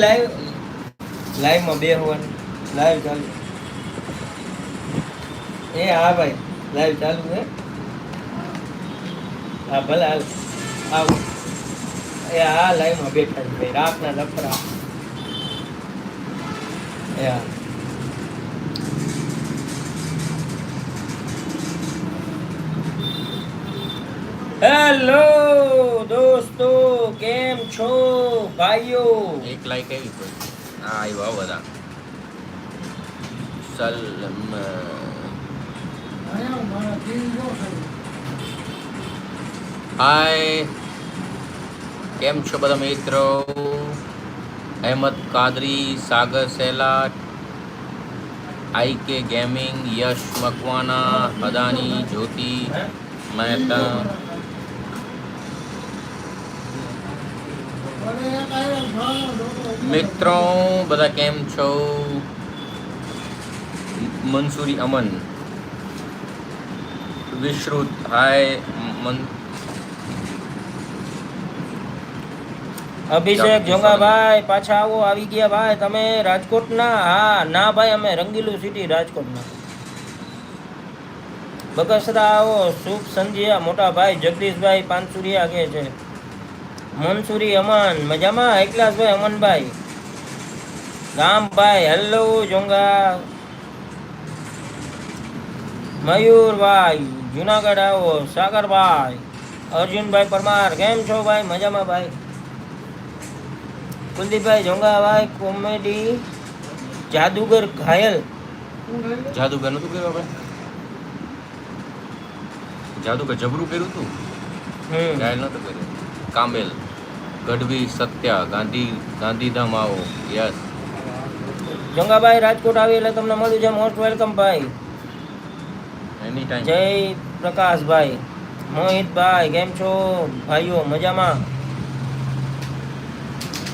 Live લાઈવમાં બે હોવાનું. લાઈવ ચાલુ. એ હા ભાઈ લાઈવ ચાલુ છે. હા, ભલે હાલ. આવ. એ હા લાઈવમાં બેઠા છે ભાઈ. રાખના લફરા એ હા. હેલો દોસ્તો, કેમ છો, ભાઈઓ? એક લાઈક આવી કોઈ? હા આવ્યો આવો બધા. સલમ. હાય કેમ છો બધા મિત્રો? Ahmed Kadri, Sagar Selat I K gaming, Yash Makwana Adani, Jyoti, Mehta. મિત્રો બધા કેમ છો? મનસુરી અમન. વિશ્રુત હાય મન. અભિષેક જોંગાભાઈ પાછા આવો આવી ગયા ભાઈ. તમે રાજકોટના? હા ના ભાઈ અમે રંગીલું સિટી રાજકોટના. બગસરા આવો શુભ સંધ્યા મોટા ભાઈ જગદીશભાઈ પાનસુરિયા કે છે? મનસુરી અમન મજામાં? એકલાસભાઈ અમનભાઈ. રામભાઈ હેલો જોંગા. મયુરભાઈ જુનાગઢ આવો સાગરભાઈ અર્જુનભાઈ પરમાર કેમ છો ભાઈ? મજામાં ભાઈ. કુલદીપભાઈ જોંગાભાઈ કોમેડી. જાદુગર ઘાયલ. જાદુગર નતું કર્યું આપણે? જાદુગર જબરું કર્યું હતું ઘાયલ નતું કર્યું. કામેલ ગઢવી સત્યા ગાંધી ગાંધીધામ આવો યસ. જંગાભાઈ રાજકોટ આવી એટલે તમને મળ્યું છે. મોસ્ટ વેલકમ ભાઈ. એની ટાઈમ જય પ્રકાશભાઈ. મોહિતભાઈ કેમ છો? ભાઈઓ મજામાં?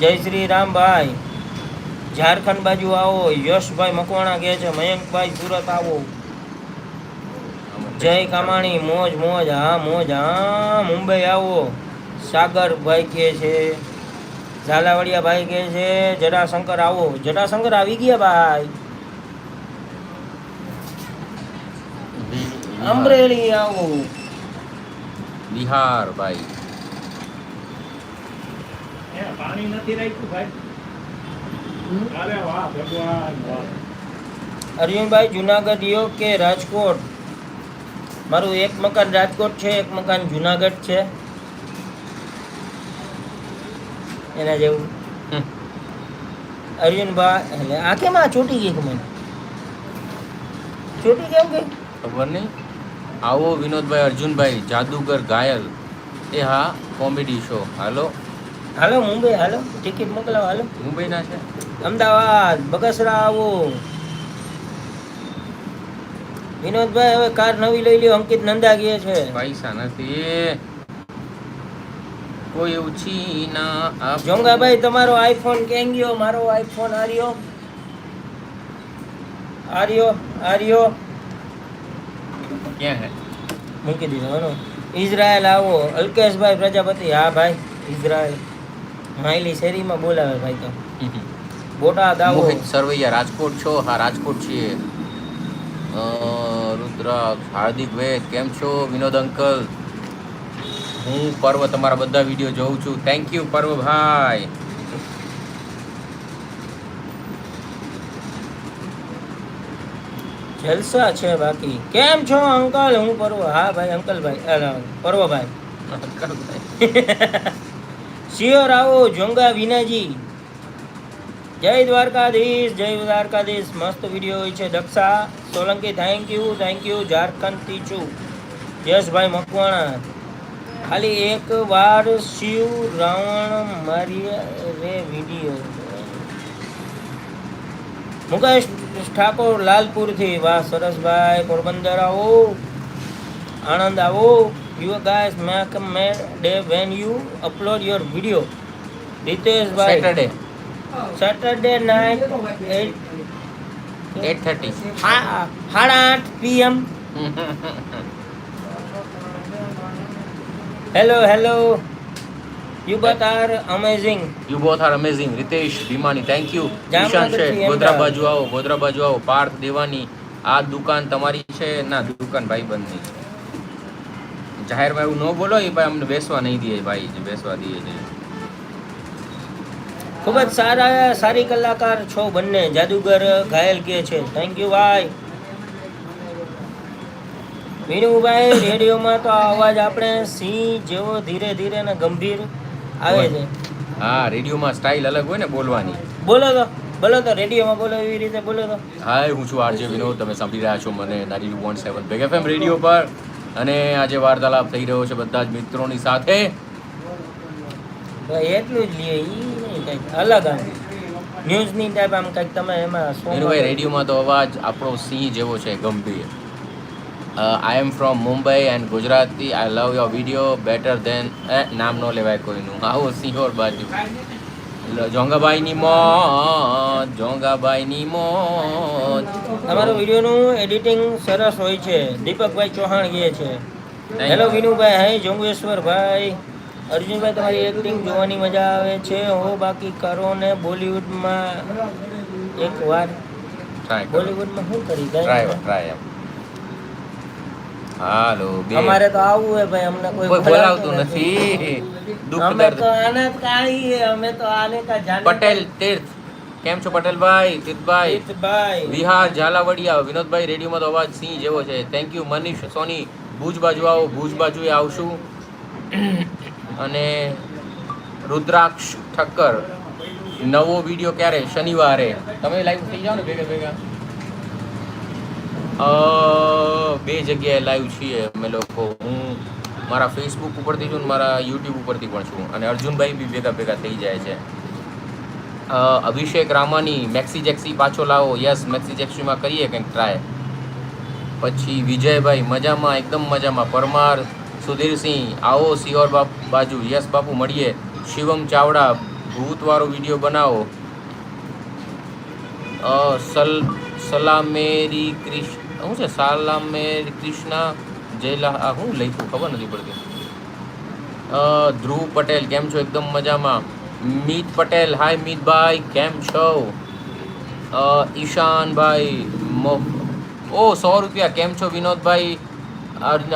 જય શ્રી રામભાઈ ઝારખંડ બાજુ આવો. યશભાઈ મકવાણા કહે છે મયંકભાઈ સુરત આવો. જય કામાણી. મોજ મોજ. હા મોજ. હા મુંબઈ આવો. સાગરભાઈ કહે છે ઝાલાવાડિયા ભાઈ કહે છે જટાશંકર આવો. જટાશંકર આવી ગયા ભાઈ. અમરેલી આવો. બિહાર ભાઈ. પાણી નથી રાખ્યું ભાઈ. અરે વાહ ભગવાન અરવિંદભાઈ જુનાગઢ યો કે રાજકોટ? મારું એક મકાન રાજકોટ છે એક મકાન જુનાગઢ છે. એના જેવું. હમ. અરવિંદભાઈ એટલે આ કેમ આ ચોટી ગઈ મને? ચોટી કેમ ગઈ? ખબર નહીં. આવો વિનોદભાઈ અર્જુનભાઈ જાદુગર ઘાયલ. એ હા કોમેડી શો હાલો. હાલો મુંબઈ હાલો. ટિકિટ મોકલાવો હાલો. મુંબઈના છે. અમદાવાદ બગસરા આવો. વિનોદભાઈ હવે કાર નવી લઈ લ્યો અંકિત નંદા ગયે છે. પૈસા નથી. કોઈ ઓછી ના આપ. જોંગાભાઈ તમારો આઈફોન કેમ ગયો? મારો આઈફોન આર્યો. આર્યો આર્યો. ક્યાં હે? મૂકી દીધો એનો. ઇઝરાયલ આવો. અલ્કેશભાઈ પ્રજાપતિ. હા ભાઈ ઇઝરાયલ. માયલી શેરીમાં બોલાવે ભાઈ તો. બોટાદ આવો. સરવૈયા રાજકોટ છો? હા રાજકોટ છીએ. રુદ્ર રુદ્રાક્ષ હાર્દિક ભાઈ કેમ છો? વિનોદ અંકલ. હું પર્વ તમારા બધા વીડિયો જોઉં છું. થેન્ક યુ પર્વભાઈ જલસા છે બાકી. કેમ છો અંકલ? હું પર્વ હા ભાઈ અંકલભાઈ અલા, પર્વભાઈ. ભાઈ શિયોર આવો જોંગા વિનાજી. જય દ્વારકાધીશ જય દ્વારકાધીશ. મસ્ત વીડિયો હોય છે. Daksha Solanki thank you thank you ઝારખંડથી છું. યશભાઈ મકવાણા. ખાલી એક વાર શિવ રાવણ મારી રે વીડિયો મુકેશ ઠાકોર લાલપુરથી. વાહ સરસભાઈ પોરબંદર આવો. આણંદ આવો. You guys make my day when you upload your video Riteshbhai. Saturday Saturday night at at thirty સાડા આઠ PM hello hello you both are amazing you both are amazing Ritesh Bhimani thank you Ishan Seth Godhra બાજુ આવો ગોધરા બાજુ આવો. પાર્થ દેવાની આ દુકાન તમારી છે? ના દુકાન ભાઈબંધની છે. જાહેરમાં એવું ન બોલો એ ભાઈ અમને બેસવા નહીં દે ભાઈ બેસવા દે છે. ખૂબ જ સારા સારી કલાકાર છો બંને. જાદુગર ઘાયલ કે છે. થેન્ક યુ ભાઈ. વિનુભાઈ રેડિયોમાં તો અવાજ આપણે સિંહ જેવો ધીરે ધીરે ને ગંભીર આવે છે. હા રેડિયોમાં સ્ટાઇલ અલગ હોય ને બોલવાની. બોલો તો બોલો તો રેડિયોમાં બોલો એવી રીતે બોલો તો. હાય હું છું આરજે વિનોદ તમે સાંભળી રહ્યા છો મને નારી point seven big FM radio પર. અને આજે વાર્તાલાપ થઈ રહ્યો છે બધા જ મિત્રોની સાથે. તો એટલું જ લઈએ અલગ આમ. ન્યૂઝની ટાઈપ આમ કંઈક તમે એમાં રેડિયોમાં તો અવાજ આપણો સિંહ જેવો છે ગંભીર. I am from Mumbai and Gujarati I love your video better than નામ ન લેવાય કોઈનું. આવો સિંહોર બાજુ. જોંગાબાઈની મોત જોંગાબાઈની મોત તમારો વિડીયોનું એડિટિંગ સરસ હોય છે. દીપકભાઈ ચૌહાણ કહે છે. હેલો. વિનુભાઈ. હાય જોંગેશ્વરભાઈ. અર્જુનભાઈ તમારી એક્ટિંગ જોવાની મજા આવે છે. હો બાકી કરો ને બોલિવૂડમાં એક વાર. બોલિવૂડમાં શું કરી? ટ્રાય ટ્રાય એમ. હાલો બે. અમારે તો આવવું હે ભાઈ અમને કોઈ કોઈ બોલાવતું નથી. દુઃખ અમે તો આને અમે તો આને કા જાને પટેલ તીર્થ. કેમ છો પટેલભાઈ? તીર્થભાઈ. ભાઈ વિહાર ઝાલાવડિયા વિનોદભાઈ રેડિયોમાં તો અવાજ સિંહ જેવો છે. Thank you Manish Soni. Bhuj બાજુ આવો ભુજ બાજુએ આવશું. અને રુદ્રાક્ષ ઠક્કર. નવો વીડિયો ક્યારે? શનિવારે. તમે લાઈવ થઈ જાઓ ને ભેગા ભેગા. બે જગ્યાએ લાઈવ છીએ અમે લોકો. હું મારા ફેસબુક ઉપરથી છું મારા યુટ્યુબ ઉપરથી પણ છું. અને અર્જુનભાઈ બી ભેગા ભેગા થઈ જાય છે. અભિષેક રામાની મેક્સી જેક્સી પાછો લાવો. યસ મેક્સી જેક્સીમાં કરીએ કંઈક ટ્રાય પછી વિજયભાઈ, મજામાં, એકદમ મજામાં. પરમાર, સુધીરસિંહ, આવો, સિહોર બાપ, બાજુ. યસ બાપુ, મળીએ. શિવમ ચાવડા, ભૂતવાળો વીડિયો બનાવો. સલ, સલામેરી ક્રિશ શું છે, સાલામ મેં ક્રિષ્ના જયલા હું લખ્યું ખબર નથી પડતી. ધ્રુવ પટેલ, કેમ છો? એકદમ મજામાં. મીત પટેલ, હાય મીતભાઈ, કેમ છો? ઈશાનભાઈ ઓ, સો રૂપિયા, કેમ છો વિનોદભાઈ?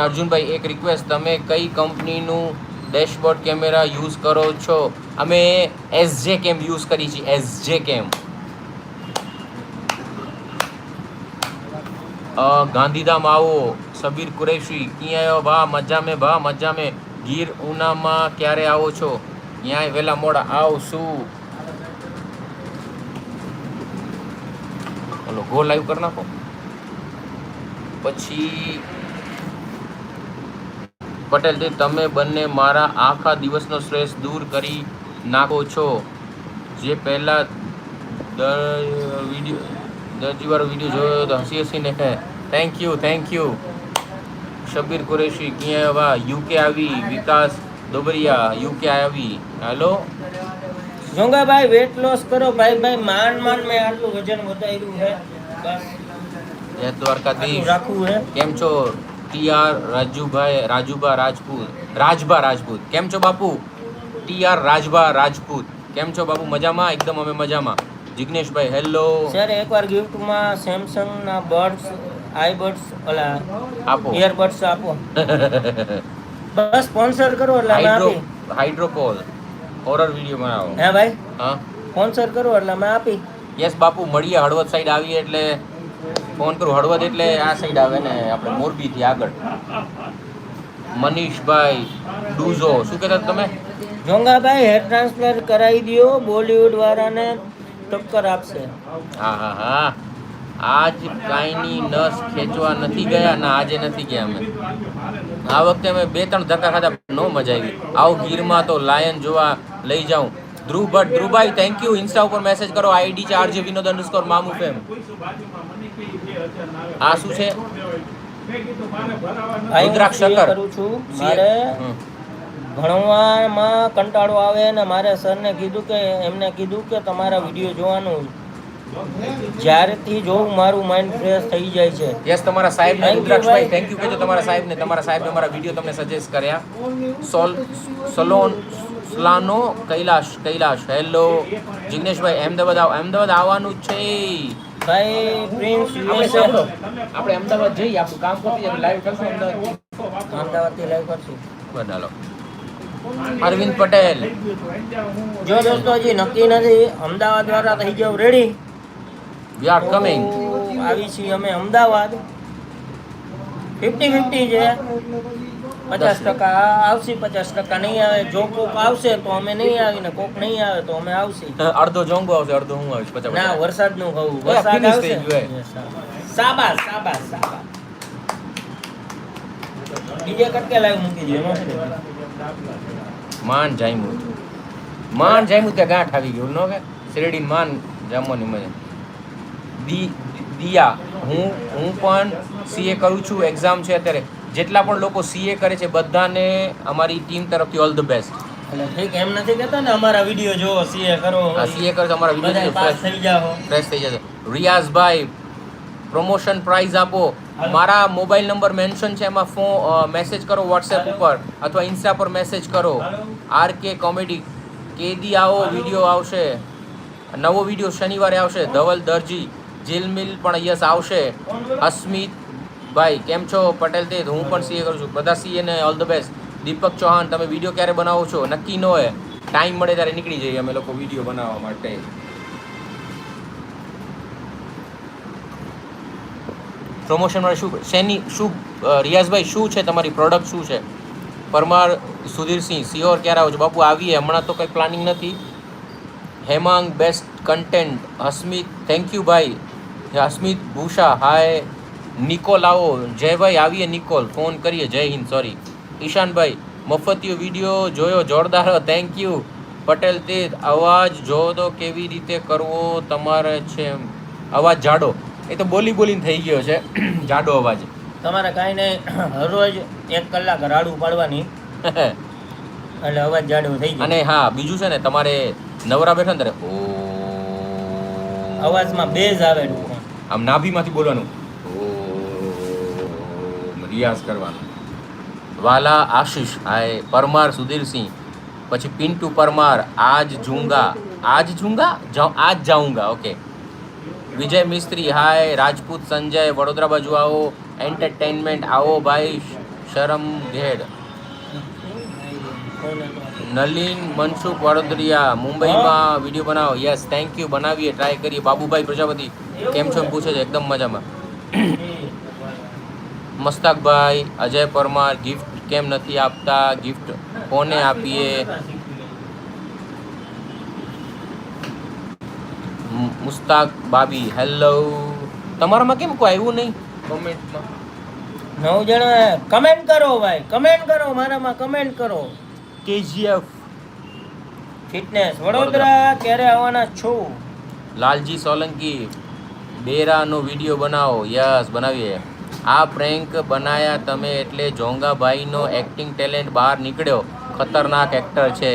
અર્જુનભાઈ, એક રિક્વેસ્ટ તમે કઈ કંપનીનું ડેશબોર્ડ કેમેરા યુઝ કરો છો? અમે એસજે કેમ યુઝ કરી છે એસજે કેમ. ગાંધીધામ આવો, સબીર કુરેશી, ક્યાં આવ્યો ભા મજા મેં ભા મજા મેં. ગીર ઉનામાં ક્યારે આવો છો? ક્યાંય વહેલા મોડા આવશું. ઓલો ગો લાઈવ કરી નાખો. પછી પટેલજી તમે બંને મારા આખા દિવસનો સ્ટ્રેસ દૂર કરી નાખો છો. જે પહેલાં દર વીડિયો દરજીવાળો વીડિયો જોયો તો હસી હસીને thank you thank you Shabbir Qureshi ક્યાં આવ્યા યુકે આવી વિકાસ દોબરિયા યુકે આવી. હેલો. જોંગાભાઈ વેટ લોસ કરો. ભાઈ ભાઈ માંડ માન મેં આટલું વજન વધાર્યું છે બસ. જય દ્વારકાધીશ. રાખવું હે. કેમ છો? ટીઆર રાજુભાઈ રાજુભા રાજપૂત. રાજભા રાજપૂત. કેમ છો બાપુ? ટીઆર રાજભા રાજપૂત. કેમ છો બાપુ? મજામાં? એકદમ અમે મજામાં. જિગ્નેશભાઈ હેલો સર એકવાર ગિફ્ટમાં સેમસંગ ના બર્ડ્સ આઈ બર્ડ્સ ઓલા આપો. ઇયરબડ્સ આપો. બસ સ્પોન્સર કરો એટલે અમે આપી. હાઇડ્રોકોલ હોરર વીડિયો બનાવો. હે ભાઈ? હા? સ્પોન્સર કરો એટલે અમે આપી. યસ બાપુ મળીએ હળવદ સાઈડ આવીએ એટલે ફોન કરું. હળવદ એટલે આ સાઈડ આવે ને આપણે મોરબીથી આગળ. મનીષભાઈ ડુઝો. શું કહેતા તમે? જોંગાભાઈ હેર ટ્રાન્સફર કરાવી દો બોલિવૂડ વાળાને ટક્કર આપશે. હા હા હા. આજ કાંઈની નસ ખેંચવા નથી ગયા ના આજે નથી ગયા અમે. આ વખતે અમે બે ત્રણ ધક્કા ખાધા નો મજા આવી. આવો ગીરમાં તો લાયન જોવા લઈ જાઉં. ધ્રુવ ભટ્ટ ધ્રુવભાઈ થેન્ક યુ ઇન્સ્ટા ઉપર મેસેજ કરો આઈડી છે RJ Vinod underscore Mamu fame આ શું છે? હું શંકર. કરું છું. મારે. ભણવામાં કંટાળો આવે ને મારે સરને કીધું કે એમને કીધું કે તમારા વીડિયો જોવાનું. જ્યારેથી જોઉં મારું માઇન્ડ ફ્રેશ થઈ જાય છે. યસ તમારા સાહેબ ને રુદ્રાક્ષભાઈ ભાઈ. થેન્ક યુ કહેજો તમારા સાહેબ ને તમારા સાહેબે અમારા વીડિયો તમને સજેસ્ટ કર્યા. સોલ સલોન સ્લાનો કૈલાશ કૈલાશ. હેલો જિગ્નેશભાઈ અમદાવાદ આવ અમદાવાદ આવવાનું છે. ભાઈ પ્રિન્સ આપણે અમદાવાદ જઈએ આપણું કામ જાય લાઈવ કરશું અમદાવાદ અમદાવાદથી લાઈવ કરશું. બનાલો અરવિંદ પટેલ. જો દોસ્તો હજી નક્કી નથી. અમદાવાદ વાળા થઈ જાવ રેડી વી આર કમિંગ આવી છીએ અમે અમદાવાદ. ફિફ્ટી ફિફ્ટી છે. પચાસ ટકા આવશે પચાસ ટકા. નહીં આવે જો કોક આવશે તો અમે નહીં આવીને કોક નહીં આવે તો અમે આવશે. અડધો જોંગો આવશે અડધો હું આવીશ પચાસ ના વરસાદનું કહું વરસાદ આવશે? ગયું, સાબાસ. સાબાસ સાબાસ બીજે કટકે લાઈવ મૂકી દો એમાં? માન જામ્યું માન જામ્યું ત્યાં ગાંઠ આવી ગયું નો કે? શેરડી માન જામવાની મજા. દી દિયા હું હું પણ સીએ કરું છું એક્ઝામ છે અત્યારે. જેટલા પણ લોકો સીએ કરે છે બધાને અમારી ટીમ તરફથી ઓલ ધ બેસ્ટ એટલે ઠીક એમ નથી કહેતા ને અમારા વીડિયો જોવો સીએ કરો આ સીએ કરો અમારા વીડિયો પાસ થઈ જાઓ. ફ્રેશ થઈ જશે. રિયાઝભાઈ પ્રમોશન પ્રાઇઝ આપો. મારા મોબાઈલ નંબર મેન્શન છે, એમાં ફો મેસેજ કરો વોટ્સએપ ઉપર અથવા ઇન્સ્ટા પર મેસેજ કરો. આર કે કોમેડી કેદી આવો વીડિયો આવશે. નવો વીડિયો શનિવારે આવશે. ધવલ દરજી જીલમિલ પણ યસ આવશે. અસ્મિત ભાઈ, કેમ છો? પટેલ તે હું પણ સીએ કરું છું. બધા સીએ ને all the best Deepak Chauhan, તમે વીડિયો ક્યારે બનાવો છો? નક્કી ન હોય. ટાઈમ મળે ત્યારે નીકળી જઈએ અમે લોકો વીડિયો બનાવવા માટે. પ્રમોશનમાં શું શેની શું રિયાઝભાઈ શું છે? તમારી પ્રોડક્ટ શું છે? પરમાર, સુધીરસિંહ, સિયોર ક્યારે આવો છો? બાપુ, આવીએ. હમણાં તો કંઈ પ્લાનિંગ નથી. Hemang best content Hasmit thank you ભાઈ. હસ્મિત, ભૂષા હાય નિકોલ આવો. જયભાઈ, આવીએ નિકોલ. ફોન કરીએ. જય હિન્દ સોરી ઈશાનભાઈ મફતિયો વીડિયો જોયો. જોરદાર. થેન્ક યુ પટેલ, તે અવાજ જો તો કેવી રીતે કરવો તમારે છે અવાજ જાડો. એ તો બોલી બોલીને થઈ ગયો છે. જાડો અવાજ. તમારે કાંઈ નહીં હરરોજ એક કલાક રાડું પાડવાની. એટલે અવાજ જાડો થઈ ગયો. અને હા બીજું છે ને તમારે નવરા બેઠા ને ત્યારે ઓ. અવાજમાં બેઝ આવે આમ નાભીમાંથી બોલવાનું રિયાઝ કરવાનું. વાલા આશીષ હાય પરમાર સુધીરસિંહ પછી પિન્ટુ પરમાર આજ જુંગા આજ જુંગા આજ જાઉંગા ઓકે. વિજય મિસ્ત્રી હાય રાજપૂત સંજય વડોદરા બાજુ આવો એન્ટરટેનમેન્ટ આવો ભાઈ શરમ ઘેડ નલિન મનસુખ વડોદરિયા મુંબઈમાં વીડિયો બનાવો. યસ થેન્ક યુ બનાવીએ ટ્રાય કરીએ. બાબુભાઈ પ્રજાપતિ કેમ છો? પૂછે છે એકદમ મજામાં. મસ્તાકભાઈ અજય પરમાર ગિફ્ટ કેમ નથી આપતા? ગિફ્ટ કોને આપીએ મુ- મુસ્તાક બાબી હેલો તમારામાં કેમ કોઈ આવ્યું નહીં? કોમેન્ટમાં નવ જણા કમેન્ટ કરો ભાઈ કમેન્ટ કરો મારામાં કમેન્ટ કરો. કેજીએફ. ફિટનેસ વડોદરા ક્યારે આવવાના છો? લાલજી સોલંકી બેરાનો વીડિયો બનાવો. યસ બનાવીએ. આ પ્રેન્ક બનાયા તમે એટલે જોંગાભાઈનો એક્ટિંગ ટેલેન્ટ બહાર નીકળ્યો. ખતરનાક એક્ટર છે.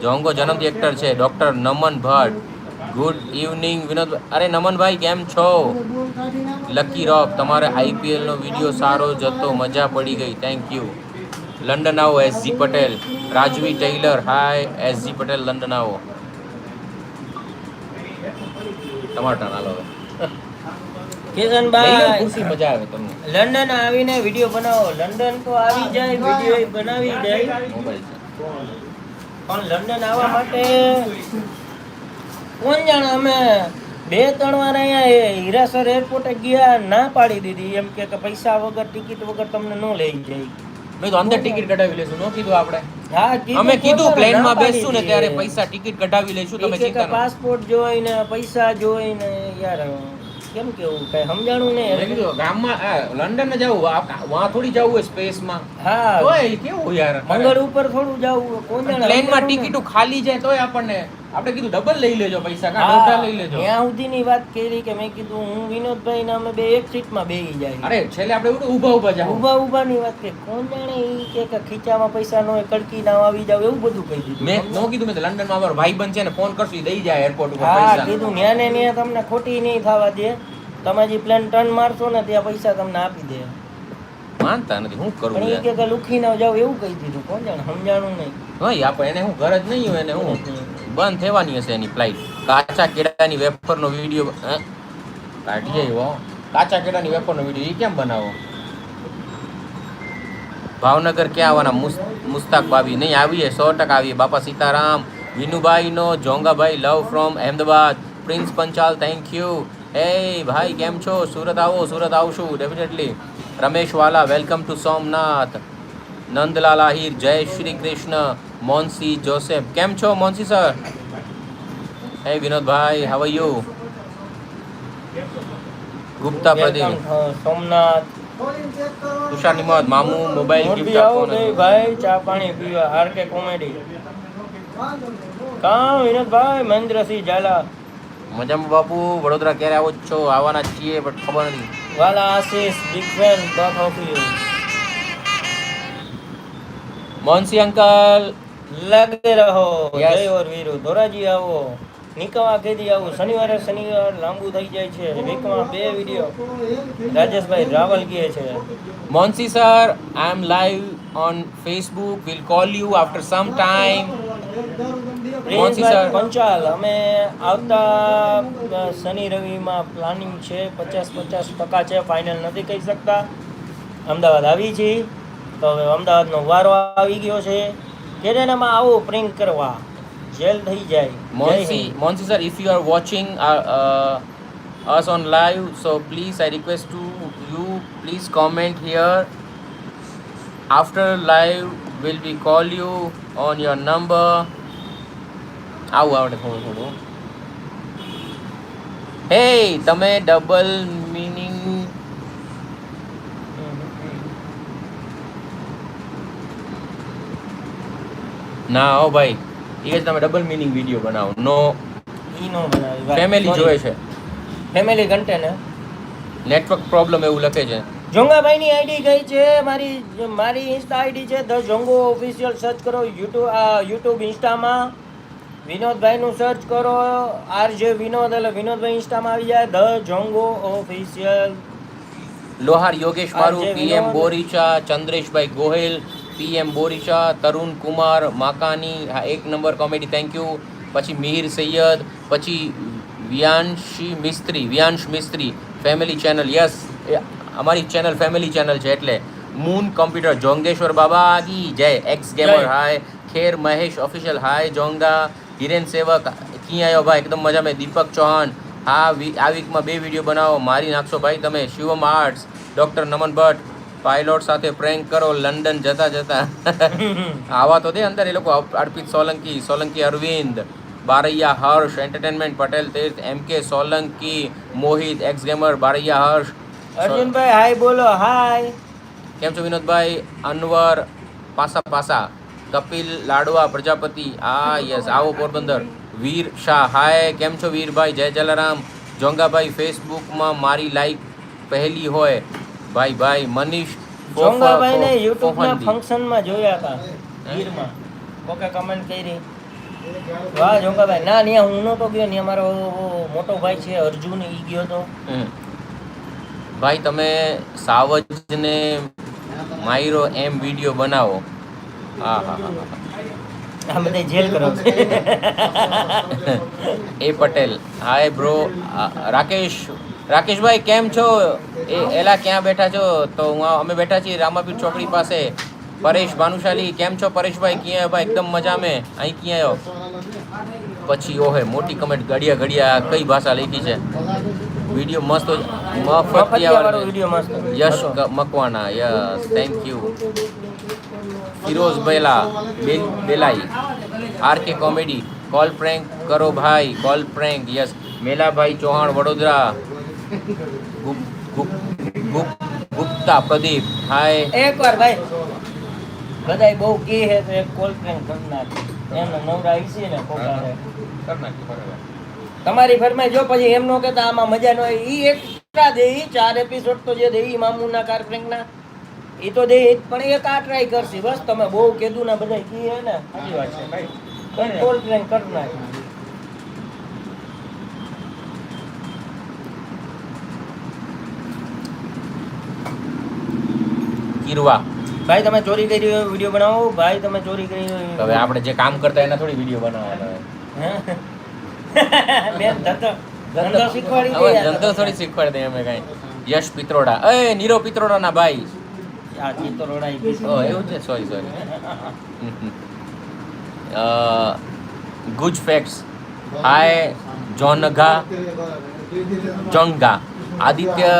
જોંગો જન્મથી એક્ટર છે. Doctor Naman Bhatt. Good evening Vinod. અરે નમનભાઈ કેમ છો? લકી રોક તમારે આઈપીએલનો વીડિયો સારો જતો મજા પડી ગઈ. થેન્ક યુ લંડન આવો SG Patel. Rajvi Tailor hi SG Patel London આવો ટમાટા ના લો કિશનભાઈ મજા આવે તમને. લંડન આવીને વીડિયો બનાવો. લંડન તો આવી જાય વીડિયો બનાવી જાય પણ લંડન આવવા માટે કોણ જાણે અમે બે ત્રણ વાર અહીંયા એ હીરાસર એરપોર્ટે ગયા ના પાડી દીધી. એમ કે પૈસા વગર ટિકિટ વગર તમને ન લઈ જાય. મેં તો અંદર ટિકિટ કઢાવી લેશું નો કીધું આપણે. હા અમે કીધું પ્લેનમાં બેસશું ને ત્યારે પૈસા ટિકિટ કઢાવી લઈશું. તમે ચિંતા પાસપોર્ટ જોઈને પૈસા જોઈને યાર કેમ કેવું? કઈ સમજાણું મેં નહીં ગામમાં લંડન ને જવું. વहाँ થોડી જવું હોય સ્પેસમાં. હા. તોય કેવું યાર? મંગળ ઉપર થોડું જવું કોણ પ્લેનમાં ટિકિટો ખાલી જાય તોય આપણને આપણે કીધું ડબલ લઈ લેજો પૈસા કા હા, લઈ લેજો. ત્યાં સુધીની વાત કરી કે મેં કીધું હું વિનોદભાઈ ને અમે બે એક સીટમાં બેસી જાય. અરે છેલ્લે આપણે એવું ઊભા ઊભા જાવ ઊભા ઉભાની વાત કે કોણ જાણે ઈ કે કે ખીચામાં પૈસા નો કડકી ના આવી જાવ એવું બધું કહી દીધું. મેં નો કીધું મેં લંડનમાં અમારો બન છે ને ફોન કરશું દઈ જાય એરપોર્ટ ઉપર હા કીધું ન્યા ને ન્યા તમને ખોટી નહીં થવા દે. તમે જે પ્લેન ટર્ન મારશો ને ત્યાં પૈસા તમને આપી દે. માનતા નથી હું કરું પણ કે લુખી ના જાવ એવું કહી દીધું. કોણ જાણે સમજાણું નહીં. હા આપણે એને હું ઘર જ નહીં હોય એને હું? બંધ થવાની હશે એની ફ્લાઇટ કાચા કેળાની વેફરનો વીડિયો કાઢીએ એવો કાચા કેળાની વેફરનો વીડિયો એ કેમ બનાવો? ભાવનગર ક્યાં આવવાના મુસ્તાક ભાભી નહીં, આવીએ. સો ટકા આવીએ. બાપા સીતારામ, વિનુભાઈનો, જોંગાભાઈ love from Ahmedabad. Prince Panchal thank you એ ભાઈ, કેમ છો? સુરત આવો, સુરત આવશું definitely Ramesh Vala welcome to Somnath. Nandlal Ahir Jai Shri Krishna મોન્સી Joseph. કેમ છો મોન્સી sir? Hey Vinodbhai how you Gupta Pradeep. Somnath. Tushar Nimat મામુ મોબાઈલ ગિફ્ટ આપવાનો ભાઈ ચા પાણી પીવા આર કે કોમેડી? કાં વિનોદભાઈ મહેન્દ્રસિંહ ઝાલા? મજામાં બાપુ વડોદરા ક્યારે આવો છો? આવવાના છીએ બટ ખબર નથી. Vala Ashish big fan of you Monsi uncle. લાગે રહો. જય ઓર વીરુ. ધોરાજી આવો. નિકવા કેદી આવું? શનિવારે શનિવાર લાંબુ થઈ જાય છે. વીકમાં બે વીડિયો રાજેશભાઈ રાવલ કહે છે. Monsi sir I am live on Facebook will call you after some time Monsi sir. Panchal અમે આવતા શનિ રવિમાં પ્લાનિંગ છે. પચાસ પચાસ ટકા છે. ફાઇનલ નથી કહી શકતા. અમદાવાદ આવી છીએ તો હવે અમદાવાદનો વારો આવી ગયો છે કેનેડામાં આવો પ્રિન્ટ કરવા જેલ થઈ જાય Monsi. Monsi sir if you are watching us on live so please i request to you please comment here after live will we call you on your number આવું આવડે થોડું થોડું હે તમે ડબલ મિનિંગ ના હો ભાઈ. એ જ તમે ડબલ મિનિંગ વીડિયો બનાવો. નો ઈ નો બનાવી ફેમિલી. જોવે છે. ફેમિલી કન્ટેન્ટ હે? નેટવર્ક પ્રોબ્લેમ એવું લખે છે. જોંગાભાઈની આઈડી કઈ છે મારી મારી ઇન્સ્ટા આઈડી છે ધ જોંગો ઓફિશિયલ સર્ચ કરો યુટ્યુબ યુટ્યુબ ઇન્સ્ટામાં વિનોદભાઈનું સર્ચ કરો આર જે વિનોદ એટલે વિનોદભાઈ ઇન્સ્ટામાં આવી જાય the Jongo official Lohar Yogesh Maru PM Boricha Chandreshbhai Gohil PM Borisha Tarun Kumar Makani હા એક નંબર કોમેડી થેન્ક યુ પછી મિહિર સૈયદ પછી Viyanshi Mistry Vyansh Mistry family channel yes અમારી ચેનલ ફેમિલી ચેનલ છે એટલે મૂન કમ્પ્યુટર જોંગેશ્વર બાબા કી જય X gamer hi Kher Mahesh official hi Jonga Hiren Sevak ક્યાં આવ્યો ભાઈ? એકદમ મજા મેં. દીપક ચૌહાણ હા આ વીકમાં બે વીડિયો બનાવો. મારી નાખશો ભાઈ તમે. Shivam arts doctor Naman Bhatt pilot સાથે પ્રેન્ક કરો લંડન જતા જતા. આવા તો દે અંદર એ લોકો Arpit Solanki Solanki Arvind Baraiya Harsh entertainment Patel Tirth M K Solanki Mohit X gamer Baraiya Harsh. Arjunbhai hi બોલો હાય. કેમ છો વિનોદભાઈ? અનવર પાસા પાસા કપિલ લાડવા પ્રજાપતિ આ યસ આવો પોરબંદર. વીર શાહ હાય કેમ છો વીરભાઈ? જય જલારામ. જોંગાભાઈ ફેસબુકમાં મારી લાઈક પહેલી હોય. ભાઈ ભાઈ મનીષ ફોફા- જોંગાભાઈને ફો- યુટ્યુબના ફંક્શન ફંક્શનમાં જોયા હતા ગીરમાં. કોકે કમેન્ટ કરી? વાહ જોંગાભાઈ ના ત્યાં હું નતો ગયો ત્યાં મારો મોટો ભાઈ છે અર્જુન ઈ ગયો તો. ભાઈ તમે સાવજને માયરો એમ વીડિયો બનાવો. હા હા હા હા. આ બધા જેલ કરો. A Patel. Hi bro Rakesh રાકેશભાઈ કેમ છો? એ એલા ક્યાં બેઠા છો? તો હું અમે બેઠા છીએ રામાપીર ચોકડી પાસે. પરેશ ભાનુશાલી કેમ છો પરેશભાઈ? ક્યાં ભાઈ? એકદમ મજા મેં અહીં ક્યાં આવ્યો પછી ઓહે મોટી કમેન્ટ ઘડિયા ઘડિયા કઈ ભાષા લખી છે? વીડિયો મસ્ત મફત મફતિયા વીડિયો મસ્ત. યશ હતો. Makwana yes thank you Firoz Bela bell- બેલાઈ. R K comedy call prank કરો ભાઈ call prank yes. મેલાભાઈ Chauhan Vadodara. Gupta Pradeep. Hi. એકવાર ભાઈ બધાય બહુ કે હે તો એક કોલ ફ્રેન્ડ કરી નાખ. એમને નવરા આવી છે ને કોકારે તમારી ફરમાઈ જો પછી એમ નો કહેતા આમાં મજા ન હોય ઈ એક્સ્ટ્રા દે ઈ ચાર એપિસોડ તો જે દે ઈ મામુના કાર પ્રેન્કના ઈ તો દે પણ એક આ ટ્રાય કરશે. બસ તમે બહુ કેદુ ને બધા કી હે ને. સાચી વાત છે ભાઈ. કોલ પ્રેન્ક કરી નાખ. કીરવા. ભાઈ તમે ચોરી કરી વીડિયો બનાવો. ભાઈ તમે ચોરી કરી હવે આપણે જે કામ કરતા એના થોડી વીડિયો બનાવવાના? બેન ધંધો ધંધો શીખવાડી દે. ધંધો થોડી શીખવાડી દે અમે કઈ. યશ પિત્રોડા. એ નીરો પિત્રોડા ના ભાઈ. આ પિત્રોડા ઓ એવું છે? Sorry sorry Guj facts hi Jonga Jonga Aditya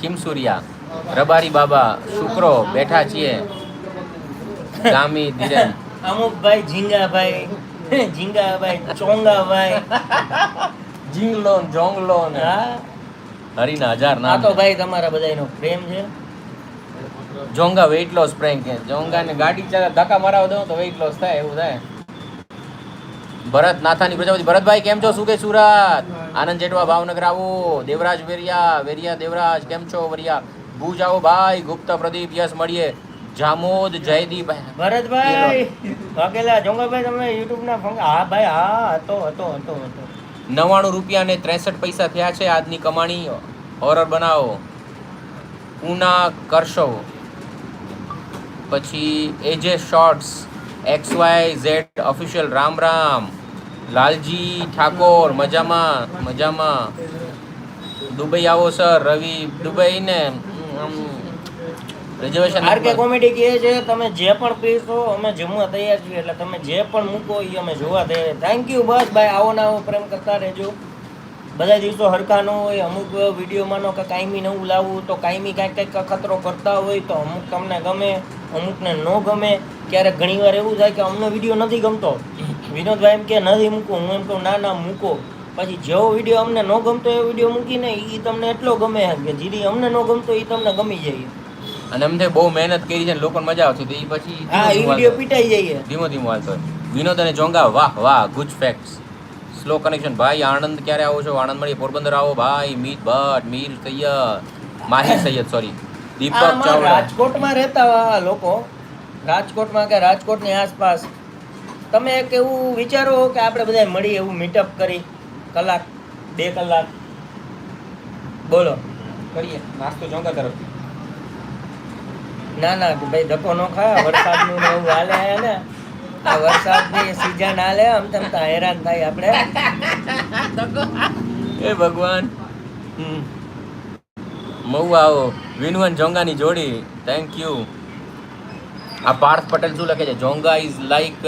Khimsuriya. Rabari બાબા શુક્રો બેઠા છીએ. ગામી ધીરેન. અમુક ભાઈ ઝીંગાભાઈ ઝીંગાભાઈ ચોંગાભાઈ. જીંગલોન જોંગલોન. હા. હરીના હજાર ના તો ભાઈ તમારા બધાનો પ્રેમ છે. જોંગા વેઇટ લોસ પ્રેમ કે જોંગા ને ગાડી ચાલે ધક્કા મરાવ દઉં તો વેઇટ લોસ થાય એવું થાય. ભરત નાથાની પ્રજાપતિ. ભરતભાઈ કેમ છો? શું કે સુરત. આનંદ જેટવા ભાવનગર આવો. દેવરાજ વેરિયા વેરિયા દેવરાજ કેમ છો વરિયા? ભુજ આવો ભાઈ ગુપ્ત પ્રદીપ યસ મળીએ. જામોદ જયદીપ. ભરતભાઈ વાઘેલા જોંગાભાઈ તમે યુટ્યુબ ના ફંગ હા ભાઈ હા હતો હતો હતો હતો. નવ્વાણું રૂપિયા ને ત્રેસઠ પૈસા થયા છે આજની કમાણી. હોરર બનાવો. ઉના કરશો. પછી AJ shorts X Y Z official Ram Ram. Lalji Thakor મજામાં મજામાં. દુબઈ આવો સર રવિ દુબઈ ને રિઝર્વેશન આર કે કોમેડી કહે છે તમે જે પણ પીશો અમે જમવા તૈયાર છીએ. એટલે તમે જે પણ મૂકો એ અમે જોવા તૈયાર થેન્ક યુ બસ ભાઈ આવો ને આવો પ્રેમ કરતા રહેજો. બધા દિવસો હરખા ન હોય અમુક વિડીયોમાં નો કે કાયમી નવું લાવવું તો કાયમી કાંઈક કાંઈક અખતરો કરતા હોય તો અમુક તમને ગમે અમુકને ન ગમે. ક્યારેક ઘણીવાર એવું થાય કે અમને વીડિયો નથી ગમતો. વિનોદભાઈ એમ કે નથી મૂકવું. હું એમ કહું ના ના મૂકો. પછી જેવો વીડિયો અમને ન ગમતો એ વીડિયો મૂકીને એ તમને એટલો ગમે કે જીરી અમને ન ગમતો એ તમને ગમી જાય અને અમને બહુ મહેનત કરી છે લોકોને મજા આવતી હતી એ પછી હા એ વીડિયો. પીટાઈ જઈએ ધીમો ધીમો હાલતો. વિનોદ અને જોંગા વાહ વાહ ગુજ ફેક્ટ્સ સ્લો કનેક્શન ભાઈ આણંદ ક્યારે આવો છો? આણંદ મળી પોરબંદર આવો. ભાઈ મીત ભટ્ટ મીર સૈયદ. માહિર સૈયદ સોરી દીપક ચાવડા. રાજકોટમાં રહેતા લોકો. રાજકોટમાં કે રાજકોટની આસપાસ. તમે એક એવું વિચારો કે આપણે બધા મળી એવું મીટઅપ કરી. કલાક બે કલાક. બોલો. કરીએ. નાસ્તો જોંગા તરફ ના ના ભાઈ ધક્કો ન ખા. વરસાદનું ને એવું હાલે હે ને આ વરસાદની સિઝન હાલે આમ તેમ તો હેરાન થાય આપણે. એ ભગવાન. હમ. આવો. વિનવન જોંગાની જોડી. થેન્ક યુ આ પાર્થ પટેલ શું લખે છે? જોંગા is like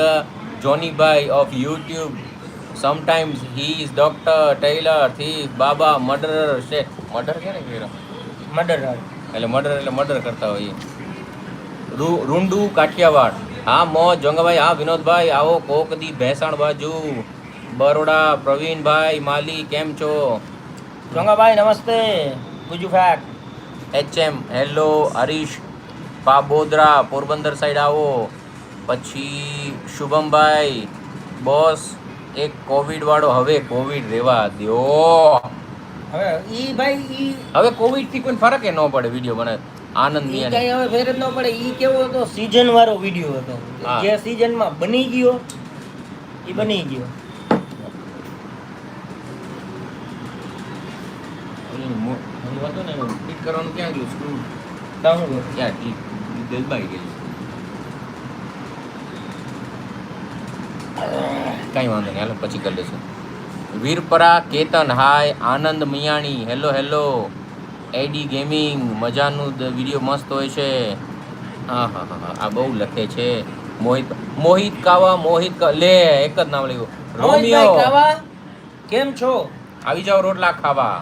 જોનીભાઈ of YouTube sometimes he is doctor tailor thief Baba murder છે મર્ડર કે ને કહેવાય? મર્ડર એટલે મર્ડર એટલે મર્ડર કરતા હોઈએ રૂંડુ કાઠિયાવાડ. હા મોજ જોંગાભાઈ હા વિનોદભાઈ આવો કોક દી ભેસાણ બાજુ. બરોડા પ્રવીણભાઈ માલી કેમ છો? જોંગાભાઈ નમસ્તે. Guju fact H M hello Harish Pabodara Porbandar side આવો. પછી શુભમભાઈ બોસ એક કોવિડ વાળો હવે કોવિડ રેવા દ્યો. હવે ઈ ભાઈ ઈ હવે કોવિડથી કોઈ ફરક ન પડે વીડિયો બને આનંદની કઈ હવે ફેર ન પડે. ઈ કેવો હતો? સીઝન વાળો વીડિયો હતો. જે સીઝનમાં બની ગયો ઈ બની ગયો. હું હતું ને ક્લિક કરવાનું ક્યાં ગયું? સ્ક્રૂ. ક્યાં ક્લિક દબાઈ ગઈ. કઈ વાંધો નહીં હાલો પછી કરી લઈશું Virpara Ketan hi Anand Miyani hello hello. AD gaming મજાનું વીડિયો મસ્ત હોય છે. હા હા હા હા આ બહુ લખે છે. મોહિત મોહિત કાવા મોહિત લે એક જ નામ લખ્યું. રોમિયો. કાવા કેમ છો? આવી જાઓ રોટલા ખાવા.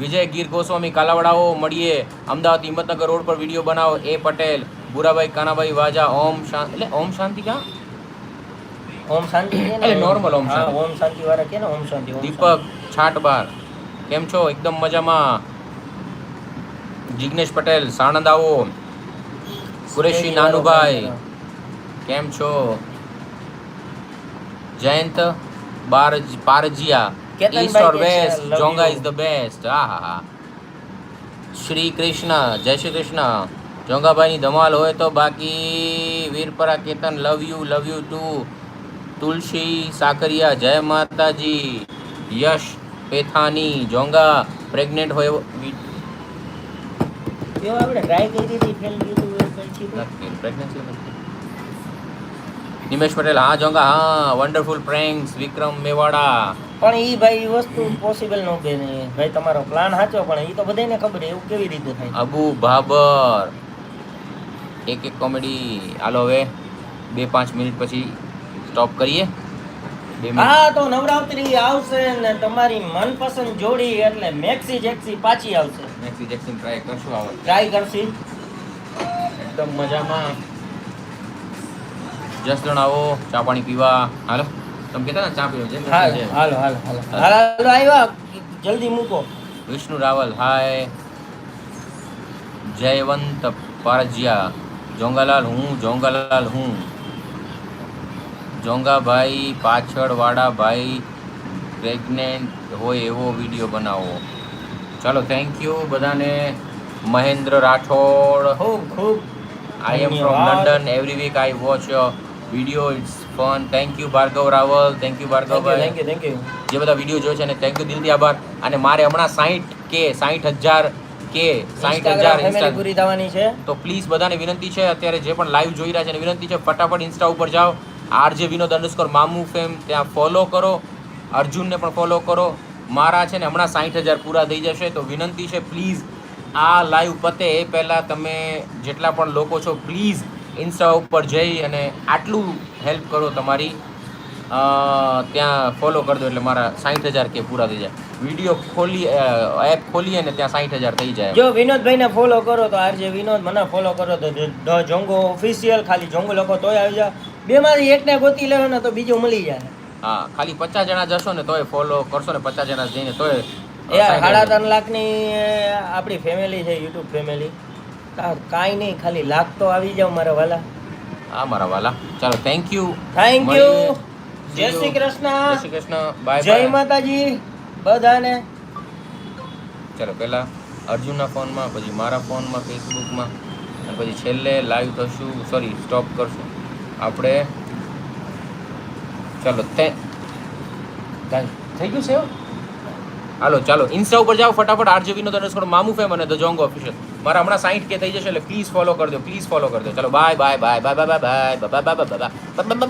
વિજય ગીર ગોસ્વામી કાલાવડાઓ મળીએ. અમદાવાદ હિંમતનગર રોડ પર વીડિયો બનાવો. એ પટેલ બુરાભાઈ કાનાભાઈ વાજા ઓમ શાંતિ એટલે ઓમ શાંતિ ક્યાં? ઓમ શાંતિ એટલે નોર્મલ ઓમ શાંતિ. ઓમ શાંતિ વાળા કે ને ઓમ શાંતિ દીપક છાટબાર કેમ છો? એકદમ મજામાં. જિગ્નેશ પટેલ સાણંદ આવો. કુરેશી નાનુભાઈ. કેમ છો? Jayant Baraj Parjiya. East or west Jonga is the best હા હા હા શ્રી કૃષ્ણ જય શ્રી કૃષ્ણ. જોંગાભાઈની ધમાલ હોય તો બાકી. Virpara Ketan love you love you too Tulsi Sakariya Jai Mataji Yash પેથાની જોંગા pregnant હોય નિમેશ પટેલ હા જોંગા હા વન્ડરફુલ પ્રેન્ક્સ વિક્રમ મેવાડા. પણ એ ભાઈ વસ્તુ પોસિબલ ન કે ભાઈ તમારો પ્લાન સાચો પણ એ તો બધાને ખબર એવું કેવી રીતે થાય? અબુ ભાબર એક એક કોમેડી હાલો હવે બે પાંચ મિનિટ પછી સ્ટોપ કરીએ. હા તો નવરાત્રી આવશે ને તમારી મનપસંદ જોડી એટલે મેક્સી જેક્સી પાછી આવશે. મેક્સી જેક્સી ટ્રાય કરશું આવે ટ્રાય કરશી? એકદમ મજામાં. જસદણ આવો ચા પાણી પીવા. હાલો તમે કહેતા ને ચા પીવો છે હાલો હાલો હાલો. હાલો હાલો આવ્યા. જલ્દી મૂકો. વિષ્ણુ રાવલ હાય જયવંત પારજિયા જોંગાલાલ હું જોંગાલાલ હું. જોંગાભાઈ પાછળવાળા ભાઈ પ્રેગ્નેન્ટ હોય એવો વીડિયો બનાવો. ચાલો થેન્ક યુ બધાને. મહેન્દ્ર રાઠોડ. ખૂબ ખૂબ I am from London every week I watch video it's fun thank you Bhargav Raval thank you Bhargavbhai thank you thank you જે બધા વીડિયો જોયો છે અને થેન્ક યુ દિલથી આભાર. અને મારે હમણાં સાહીઠ કે સાહીઠ હજાર કે સાહીઠ હજાર પૂરી થવાની છે. તો પ્લીઝ બધાને વિનંતી છે અત્યારે જે પણ લાઈવ જોઈ રહ્યા છે વિનંતી છે ફટાફટ ઇન્સ્ટા ઉપર જાઓ. RJ Vinod underscore Mamu fame ત્યાં ફોલો કરો. અર્જુનને પણ ફોલો કરો. મારા છે ને હમણાં સાઠ હજાર પૂરા થઈ જશે, તો વિનંતી છે પ્લીઝ આ લાઈવ પતે. એ પહેલાં તમે જેટલા પણ લોકો છો પ્લીઝ ઇન્સ્ટા ઉપર જઈ અને આટલું હેલ્પ કરો તમારી. ત્યાં ફોલો કરી દો એટલે મારા સાઠ હજાર કે પૂરા થઈ જાય. વીડિયો ખોલી એપ ખોલી અને ત્યાં સાઠ હજાર થઈ જાય. જો વિનોદભાઈને ફોલો કરો તો આરજે વિનોદ મને ફોલો કરો તો જોંગો ઓફિશિયલ ખાલી જોંગો લોકો તોય આવી જાવ બેમાંથી એકને ગોતી લેવો ને તો બીજું મળી જાય. હા ખાલી પચાસ જણા જશો ને તોય ફોલો કરશો ને પચાસ જણા જઈને તોય યાર સાડા ત્રણ લાખની આપણી ફેમિલી છે યુટ્યુબ ફેમિલી કાંઈ નહીં ખાલી લાખ તો આવી જાવ મારા વાલા. હા મારા વાલા. ચાલો થેન્ક યુ થેન્ક યુ જય શ્રી જય કૃષ્ણ શ્રી કૃષ્ણ. બાય જય માતાજી બધાને. ચાલો પહેલા અર્જુનના ફોનમાં પછી મારા ફોનમાં ફેસબુકમાં અને પછી છેલ્લે લાઈવ થશું. સોરી સ્ટોપ કરશું. આપણે ચાલો તે થઈ ગયું છે? હાલો ચાલો ઇન્સ્ટા ઉપર જાઓ ફટાફટ આરજે વિનોદ અંડરસ્કોર મામુ ફેમ અને ધ જોંગ ઓફિશિયલ મારા હમણાં સાઈઠ કે થઈ જશે એટલે પ્લીઝ ફોલો કરજો પ્લીઝ ફોલો કરજો ચાલો bye bye bye bye bye bye bye bye bye bye bye